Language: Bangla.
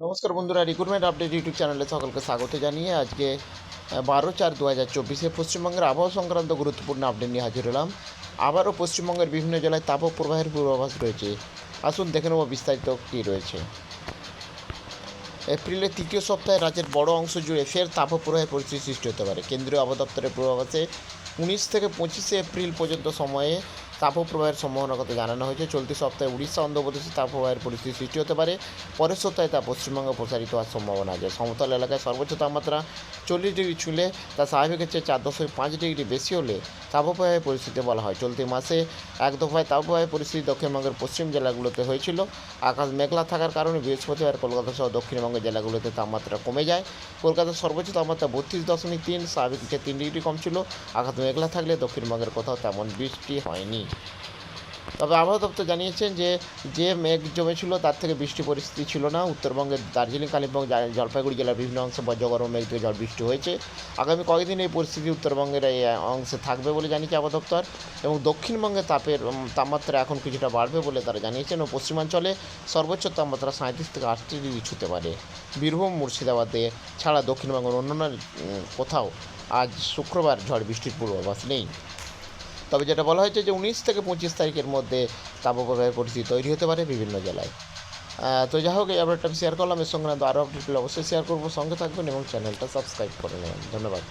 নমস্কার বন্ধুরা রিক্রুটমেন্ট আপডেট ইউটিউব চ্যানেলে সকলকে স্বাগত জানিয়ে আজকে বারো চার দু হাজার চব্বিশে পশ্চিমবঙ্গের আবহাওয়া সংক্রান্ত গুরুত্বপূর্ণ আপডেট নিয়ে হাজির হলাম। আবারও পশ্চিমবঙ্গের বিভিন্ন জেলায় তাপপ্রবাহের পূর্বাভাস রয়েছে। আসুন দেখে নেব বিস্তারিত কী রয়েছে। এপ্রিলের তৃতীয় সপ্তাহে রাজ্যের বড় অংশ জুড়ে ফের তাপপ্রবাহের পরিস্থিতি সৃষ্টি হতে পারে। কেন্দ্রীয় আবহাওয়া দপ্তরের পূর্বাভাসে উনিশ থেকে পঁচিশে এপ্রিল পর্যন্ত সময়ে তাপপ্রবাহের সম্ভাবনার কথা জানানো হয়েছে। চলতি সপ্তাহে উড়িষ্যা, অন্ধ্রপ্রদেশে তাপপ্রবাহের পরিস্থিতি সৃষ্টি হতে পারে। পরের সপ্তাহে তা পশ্চিমবঙ্গে প্রসারিত হওয়ার সম্ভাবনা আছে। সমতল এলাকায় সর্বোচ্চ তাপমাত্রা চল্লিশ ডিগ্রি ছুঁলে তা স্বাভাবিকের চেয়ে চার দশমিক পাঁচ ডিগ্রি বেশি হলে তাপপ্রবাহের পরিস্থিতি বলা হয়। চলতি মাসে এক দফায় তাপপ্রবাহের পরিস্থিতি দক্ষিণবঙ্গের পশ্চিম জেলাগুলোতে হয়েছিল। আকাশ মেঘলা থাকার কারণে বৃহস্পতিবার কলকাতা সহ দক্ষিণবঙ্গের জেলাগুলোতে তাপমাত্রা কমে যায়। কলকাতার সর্বোচ্চ তাপমাত্রা বত্রিশ দশমিক তিন, স্বাভাবিক থেকে তিন ডিগ্রি কম ছিল। আকাশ মেঘলা থাকলে দক্ষিণবঙ্গের কোথাও তেমন বৃষ্টি হয়নি। তবে আবহাওয়া দপ্তর জানিয়েছেন যে যে মেঘ জমেছিল তার থেকে বৃষ্টি পরিস্থিতি ছিল না। উত্তরবঙ্গের দার্জিলিং, কালিম্পং জলপাইগুড়ি জেলার বিভিন্ন অংশে বজ্রগরম মেঘ থেকে ঝড় বৃষ্টি হয়েছে। আগামী কয়েকদিন এই পরিস্থিতি উত্তরবঙ্গের এই অংশে থাকবে বলে জানিয়েছে আবহাওয়া দপ্তর এবং দক্ষিণবঙ্গে তাপের তাপমাত্রা এখন কিছুটা বাড়বে বলে তারা জানিয়েছেন ও পশ্চিমাঞ্চলে সর্বোচ্চ তাপমাত্রা সাঁত্রিশ থেকে আটত্রিশ ডিগ্রি ছুতে পারে। বীরভূম, মুর্শিদাবাদে ছাড়া দক্ষিণবঙ্গের অন্যান্য কোথাও আজ শুক্রবার ঝড় বৃষ্টির পূর্বাভাস নেই। তবে যেটা বলা হয়েছে যে উনিশ থেকে পঁচিশ তারিখের মধ্যে তাপপ্রবাহের পরিস্থিতি তৈরি হতে পারে বিভিন্ন জেলায়। তো যাই হোক, এই আপডেটটা আমি শেয়ার করলাম। এর সঙ্গে আরও আপডেট অবশ্যই শেয়ার করব। সঙ্গে থাকবেন এবং চ্যানেলটা সাবস্ক্রাইব করে নেবেন। ধন্যবাদ।